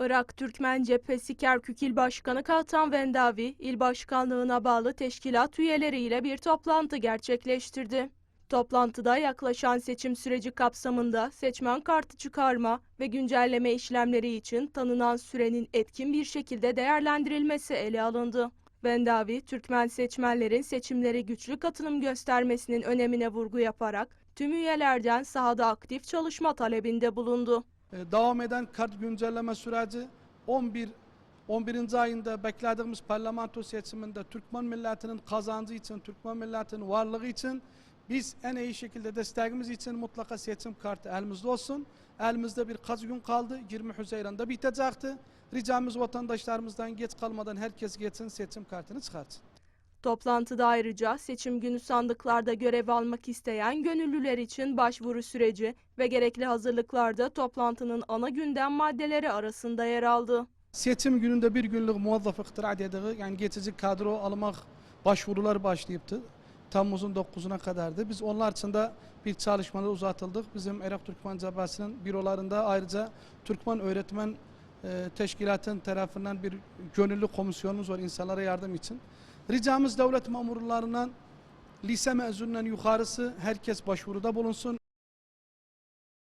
Irak Türkmen Cephesi Kerkük İl Başkanı Kahtan Vendavi, il başkanlığına bağlı teşkilat üyeleriyle bir toplantı gerçekleştirdi. Toplantıda yaklaşan seçim süreci kapsamında seçmen kartı çıkarma ve güncelleme işlemleri için tanınan sürenin etkin bir şekilde değerlendirilmesi ele alındı. Vendavi, Türkmen seçmenlerin seçimlere güçlü katılım göstermesinin önemine vurgu yaparak tüm üyelerden sahada aktif çalışma talebinde bulundu. E, devam eden kart güncelleme süreci 11 11. ayında beklediğimiz parlamento seçiminde Türkmen milletinin kazancı için, Türkmen milletinin varlığı için biz en iyi şekilde desteğimiz için mutlaka seçim kartı elimizde olsun. Elimizde birkaç gün kaldı. 20 Haziran'da bitecekti. Ricamız vatandaşlarımızdan geç kalmadan herkes geçsin seçim kartını çıkartsın. Toplantıda ayrıca seçim günü sandıklarda görev almak isteyen gönüllüler için başvuru süreci ve gerekli hazırlıklarda toplantının ana gündem maddeleri arasında yer aldı. Seçim gününde bir günlük muvazzaf iktira dediği yani geçici kadro almak başvurular başlayıptı. Temmuz'un 9'una kadardı. Biz onlar için de bir çalışmalar uzatıldık. Bizim Irak Türkmen Cebhesi'nin bürolarında ayrıca Türkmen Öğretmen Teşkilatın tarafından bir gönüllü komisyonumuz var insanlara yardım için. Ricamız devlet memurlarından lise mezunundan yukarısı herkes başvuruda bulunsun.